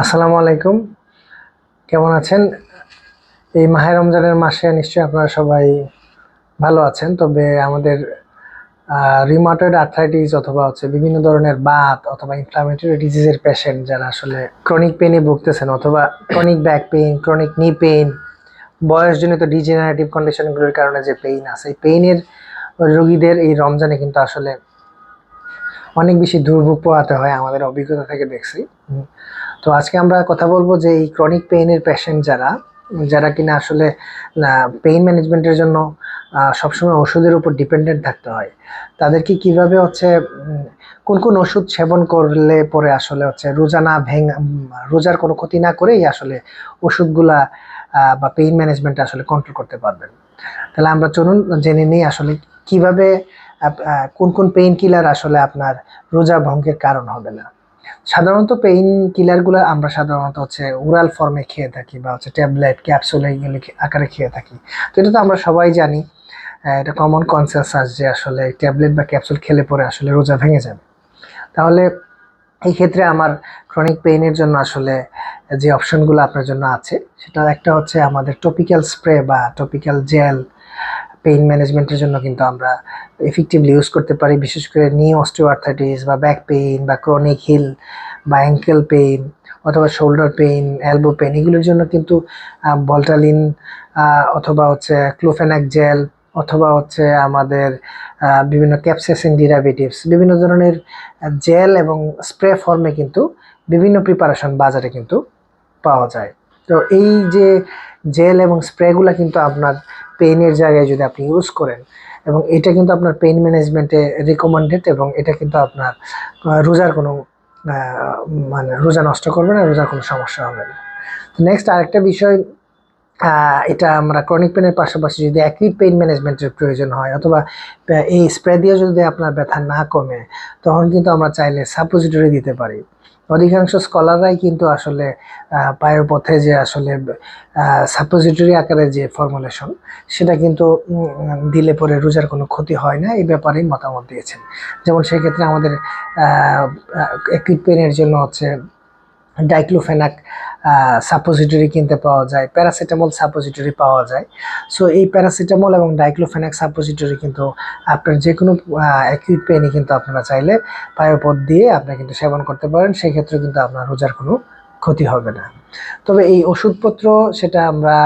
আসসালামু আলাইকুম। কেমন আছেন? এই মাহে রমজানের মাসে নিশ্চয়ই আপনারা সবাই ভালো আছেন, তবে আমাদের রিমাটেড আর্থ্রাইটিস অথবা হচ্ছে বিভিন্ন ধরনের বাত অথবা ইনফ্লামেটরি ডিজিজের পেশেন্ট যারা আসলে ক্রনিক পেনে ভুগতেছেন অথবা chronic back pain chronic knee pain বয়সজনিত degenerative কন্ডিশনগুলোর কারণে যে পেইন আছে, এই পেইনের রোগীদের এই রমজানে কিন্তু আসলে অনেক বেশি দুর্ভোগ পোহাতে হয় আমাদের অভিজ্ঞতা থেকে দেখছি। তো আজকে আমরা কথা বলব যে এই ক্রনিক পেইনের পেশেন্ট যারা যারা কিনা আসলে পেইন ম্যানেজমেন্টের জন্য সবসময় ওষুধের উপর ডিপেন্ডেন্ট থাকতে হয়। তাদেরকে কীভাবে হচ্ছে কোন কোন ওষুধ সেবন করলে পরে আসলে হচ্ছে রোজা না ভেঙ রোজার কোনো ক্ষতি না করেই আসলে ওষুধগুলা বা পেইন ম্যানেজমেন্ট আসলে কন্ট্রোল করতে পারবেন। তাহলে আমরা চলুন জেনে নিই আসলে কীভাবে কোন কোন পেইন কিলার আসলে আপনার রোজা ভঙ্গের কারণ হবে না? সাধারণত পেইন কিলারগুলো আমরা সাধারণত হচ্ছে ওরাল ফর্মে খেয়ে থাকি বা হচ্ছে ট্যাবলেট ক্যাপসুল এইগুলো আকারে খেয়ে থাকি। তো এটা তো আমরা সবাই জানি এটা কমন কনসেন্সাস যে আসলে ট্যাবলেট বা ক্যাপসুল খেলে পরে আসলে রোজা ভেঙে যাবে। তাহলে এই ক্ষেত্রে আমার ক্রনিক পেইনের জন্য আসলে যে অপশনগুলো আপনার জন্য আছে, সেটা একটা হচ্ছে আমাদের টপিক্যাল স্প্রে বা টপিক্যাল জেল পেইন ম্যানেজমেন্টের জন্য কিন্তু আমরা এফেক্টিভলি ইউজ করতে পারি। বিশেষ করে নি অস্টিওআর্থাইটিস বা ব্যাক পেইন বা ক্রনিক হিল বা অ্যাঙ্কেল পেইন অথবা শোল্ডার পেইন অ্যালবো পেইন এগুলোর জন্য কিন্তু বলটালিন অথবা হচ্ছে ক্লোফেনাক জেল অথবা হচ্ছে আমাদের বিভিন্ন ক্যাপসেসিন ডিরাভেটিভস বিভিন্ন ধরনের জেল এবং স্প্রে ফর্মে কিন্তু বিভিন্ন প্রিপারেশন বাজারে কিন্তু পাওয়া যায়। তো এই যে জেল এবং স্প্রেগুলো কিন্তু আপনার পেইনের জায়গায় যদি আপনি ইউজ করেন, এবং এটা কিন্তু আপনার পেন ম্যানেজমেন্টে রিকমেন্ডেড এবং এটা কিন্তু আপনার রোজার কোনো মানে রোজা নষ্ট করবে না, রোজার কোনো সমস্যা হবে না। নেক্সট আরেকটা বিষয় এটা আমরা ক্রনিক পেনের পাশাপাশি যদি একই পেইন ম্যানেজমেন্টের প্রয়োজন হয়, অথবা এই স্প্রে দিয়ে যদি আপনার ব্যথা না কমে, তখন কিন্তু আমরা চাইলে সাপোজিটরি দিতে পারি। অধিকাংশ স্কলাররাই কিন্তু আসলে পায়ের পথে যে আসলে সাপোজিটরি আকারে যে ফর্মুলেশন সেটা কিন্তু দিলে পরে রোজার কোনো ক্ষতি হয় না, এই ব্যাপারেই মতামত দিয়েছেন। যেমন সেক্ষেত্রে আমাদের অ্যাকুইট পেনের জন্য হচ্ছে ডাইক্লোফেনাক সাপোজিটরি কিনতে পাওয়া যায় প্যারাসিটামল সাপোজিটরি পাওয়া যায়। সো এই প্যারাসিটামল এবং ডাইক্লোফেনাক সাপোজিটরি কিন্তু আপনার যে কোনো অ্যাকিউট পেনই কিন্তু আপনারা চাইলে পায়োপথ দিয়ে আপনি কিন্তু সেবন করতে পারেন সেক্ষেত্রে কিন্তু আপনার রোজার কোনো ক্ষতি হবে না। তবে এই ওষুধপত্র সেটা আমরা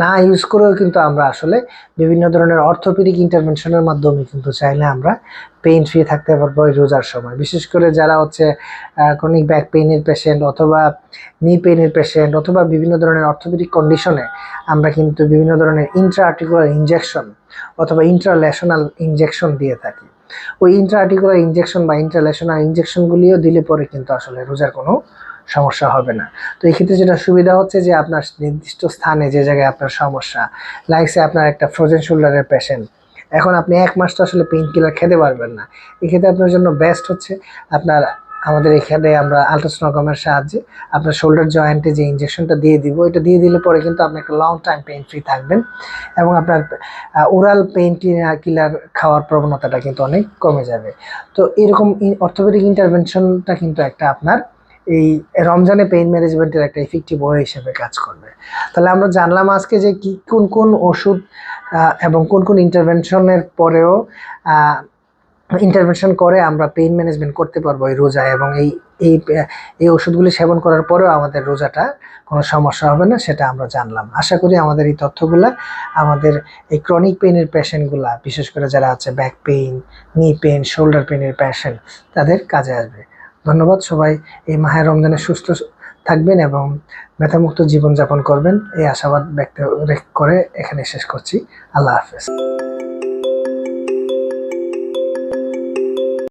না ইউজ করেও কিন্তু আমরা আসলে বিভিন্ন ধরনের অর্থোপেডিক ইন্টারভেনশনের মাধ্যমে কিন্তু চাইলে আমরা পেইন ফ্রি থাকতে পারব রোজার সময়। বিশেষ করে যারা হচ্ছে ক্রনিক ব্যাক পেইনের পেশেন্ট অথবা নি পেইনের পেশেন্ট অথবা বিভিন্ন ধরনের অর্থোপেডিক কন্ডিশনে আমরা কিন্তু বিভিন্ন ধরনের ইন্ট্রা আর্টিকুলার ইনজেকশন অথবা ইন্ট্রালেশনাল ইঞ্জেকশন দিয়ে থাকি। ওই ইন্ট্রা আর্টিকুলার ইনজেকশন বা ইন্ট্রালেশনাল ইঞ্জেকশনগুলিও দিলে পরে কিন্তু আসলে রোজার কোনো সমস্যা হবে না। তো এই ক্ষেত্রে যেটা সুবিধা হচ্ছে যে আপনার নির্দিষ্ট স্থানে যে জায়গায় আপনার সমস্যা লাইকসে আপনার একটা ফ্রোজেন শোল্ডারের পেশেন্ট এখন আপনি এক মাস তো আসলে পেইন কিলার খেতে পারবেন না। এক্ষেত্রে আপনার জন্য বেস্ট হচ্ছে আপনার, আমাদের এখানে আমরা আলট্রাসোনোগ্রামের সাহায্যে আপনার শোল্ডার জয়েন্টে যে ইঞ্জেকশনটা দিয়ে দিব এটা দিয়ে দিলে পরে কিন্তু আপনি একটা লং টাইম পেইন ফ্রি থাকবেন এবং আপনার ওরাল পেইন কিলার খাওয়ার প্রবণতাটা কিন্তু অনেক কমে যাবে। তো এরকম অর্থোপেডিক ইন্টারভেনশনটা কিন্তু একটা আপনার এই রমজানে পেইন ম্যানেজমেন্টের একটা ইফেক্টিভ ওয়ে হিসেবে কাজ করবে। তাহলে আমরা জানলাম আজকে যে কি, কোন কোন ওষুধ এবং কোন কোন ইন্টারভেনশনের পরেও ইন্টারভেনশন করে আমরা পেইন ম্যানেজমেন্ট করতে পারব এই রোজা এবং এই এই এই ওষুধগুলি সেবন করার পরেও আমাদের রোজাটা কোনো সমস্যা হবে না, সেটা আমরা জানলাম। আশা করি আমাদের এই তথ্যগুলা, আমাদের এই ক্রনিক পেইনের পেশেন্টগুলা বিশেষ করে যারা আছে back pain knee pain shoulder পেইনের patient তাদের কাজে আসবে। ধন্যবাদ, সবাই এই মাহের রমজানে সুস্থ থাকবেন এবং ব্যথামুক্ত জীবনযাপন করবেন। এই আশাবাদ ব্যক্ত করে এখানে শেষ করছি। আল্লাহ হাফেজ।